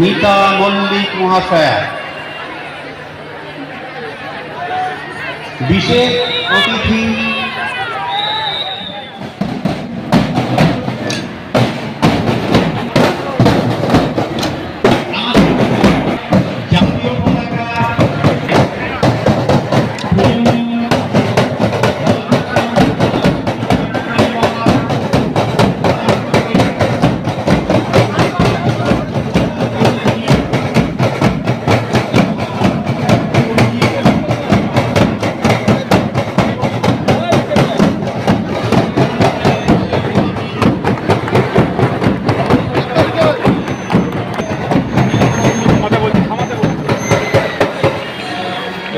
মিতা মল্লিক মহাশয়া। বিশেষ অতিথি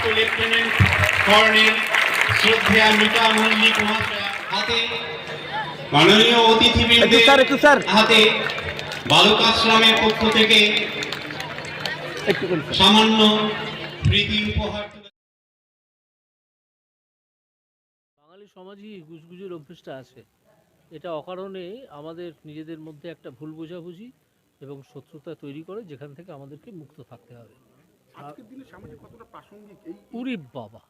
অবসরপ্রাপ্ত লেফটেন্যান্ট কর্নেল শ্রদ্ধেয়া মিতা মল্লিক হাতে। মাননীয় অতিথিবৃন্দের স্যার, একটু স্যার। হাতে বালুকাশ্রমের পক্ষ থেকে সামান্য প্রীতি উপহার বাঙালি সমাজই গুজগুজের অভ্যেসটা আছে। এটা অকারণে আমাদের নিজেদের মধ্যে একটা ভুল বোঝাবুঝি এবং শত্রুতা তৈরি করে যেখান থেকে আমাদেরকে মুক্ত থাকতে হবে। আজকের দিনে সামাজিক কতটা প্রাসঙ্গিক? এই উরি বাবা।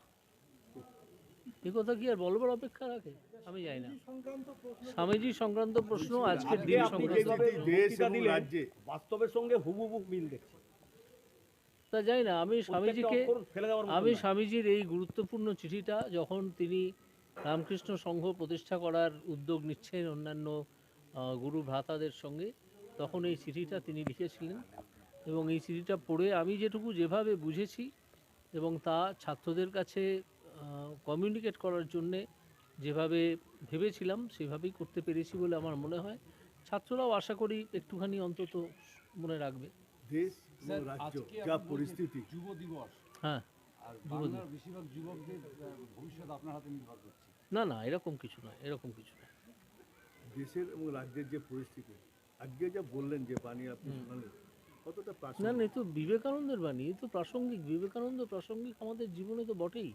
এ কথা কি আর বলবার অপেক্ষা রাখে? আমি জানি না। স্বামীজি সংক্রান্ত প্রশ্ন আজকের দিন সংক্রান্ত। রাজ্যে। বাস্তবের সঙ্গে হুবহু মিল দেখছি। তা জানি না আমি স্বামীজিকে আমি স্বামীজির এই গুরুত্বপূর্ণ চিঠিটা যখন তিনি রামকৃষ্ণ সংঘ প্রতিষ্ঠা করার উদ্যোগ নিচ্ছেন অন্যান্য আহ, গুরু ভ্রাতাদের সঙ্গে তখন এই চিঠিটা তিনি লিখেছিলেন। এবং এই চিঠিটা পড়ে আমি যেটুকু যেভাবে বুঝেছি এবং তা ছাত্রদের কাছে কমিউনিকেট করার জন্যে যেভাবে ভেবেছিলাম সেভাবেই করতে পেরেছি বলে আমার মনে হয়। ছাত্ররাও আশা করি একটুখানি অন্তত মনে রাখবে। দেশ যা পরিস্থিতি। যুব দিবস। হ্যাঁ বেশিরভাগ যুবকদের ভবিষ্যৎ আপনার হাতে নির্ভর করছে। না না এরকম কিছু নয় এরকম কিছু নয়। দেশের এবং রাজ্যের যে পরিস্থিতি আজকে যা বললেন যে বাণী আপনি শোনালেন না না এ তো বিবেকানন্দের বাণী এ তো প্রাসঙ্গিক বিবেকানন্দ প্রাসঙ্গিক আমাদের জীবনে তো বটেই।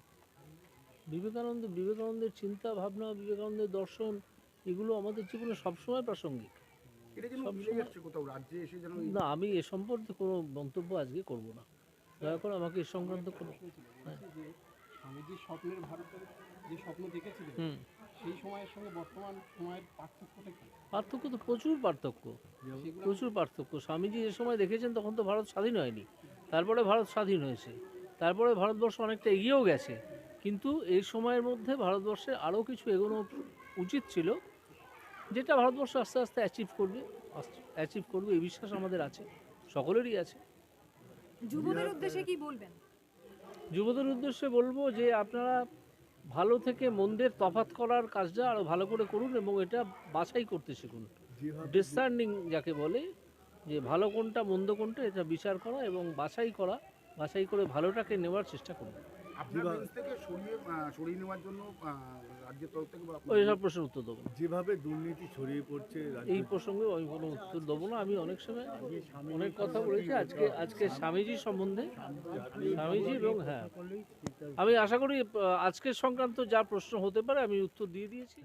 বিবেকানন্দ বিবেকানন্দের চিন্তা ভাবনা বিবেকানন্দের দর্শন এগুলো আমাদের জীবনে সবসময় প্রাসঙ্গিক। না আমি এ সম্পর্কে কোনো মন্তব্য আজকে করব না। দয়া করে আমাকে এ সংক্রান্ত কোনো হ্যাঁ স্বামীজির স্বপ্নের ভারতের যে স্বপ্ন দেখেছিলেন হুম। সেই সময়ের সঙ্গে বর্তমান সময়ের পার্থক্যটা কি? পার্থক্য তো প্রচুর পার্থক্য। প্রচুর পার্থক্য। স্বামীজি যে সময় দেখেছেন তখন তো ভারত স্বাধীন হয়নি। তারপরে ভারত স্বাধীন হয়েছে। তারপরে ভারতবর্ষ অনেকটা এগিয়েও গেছে। কিন্তু এই সময়ের মধ্যে ভারতবর্ষে আরও কিছু এগোনো উচিত ছিল যেটা ভারতবর্ষ আস্তে আস্তে অ্যাচিভ করবে অ্যাচিভ করবে এই বিশ্বাস আমাদের আছে। সকলেরই আছে। যুবদের উদ্দেশ্যে কি বলবেন? যুবদের উদ্দেশ্যে বলব যে আপনারা ভালো থেকে মন্দের তফাত করার কাজটা আরও ভালো করে করুন এবং এটা বাছাই করতে শিখুন। ডিসার্নিং যাকে বলে যে ভালো কোনটা মন্দ কোনটা এটা বিচার করা এবং বাছাই করা বাছাই করে ভালোটাকে নেওয়ার চেষ্টা করুন। আপনার থেকে সরিয়ে সরিয়ে নেওয়ার জন্য আহ, রাজ্যের তরফ থেকে বা আপনার- ওই সব প্রশ্নের উত্তর দেবো যেভাবে দুর্নীতি ছড়িয়ে পড়ছে এই প্রসঙ্গে আমি কোনো উত্তর দেবো না। আমি অনেক সময় অনেক কথা বলেছি। আজকে আজকে স্বামীজি সম্বন্ধে। স্বামীজি এবং হ্যাঁ। আমি আশা করি আজকের সংক্রান্ত যা প্রশ্ন হতে পারে আমি উত্তর দিয়ে দিয়েছি।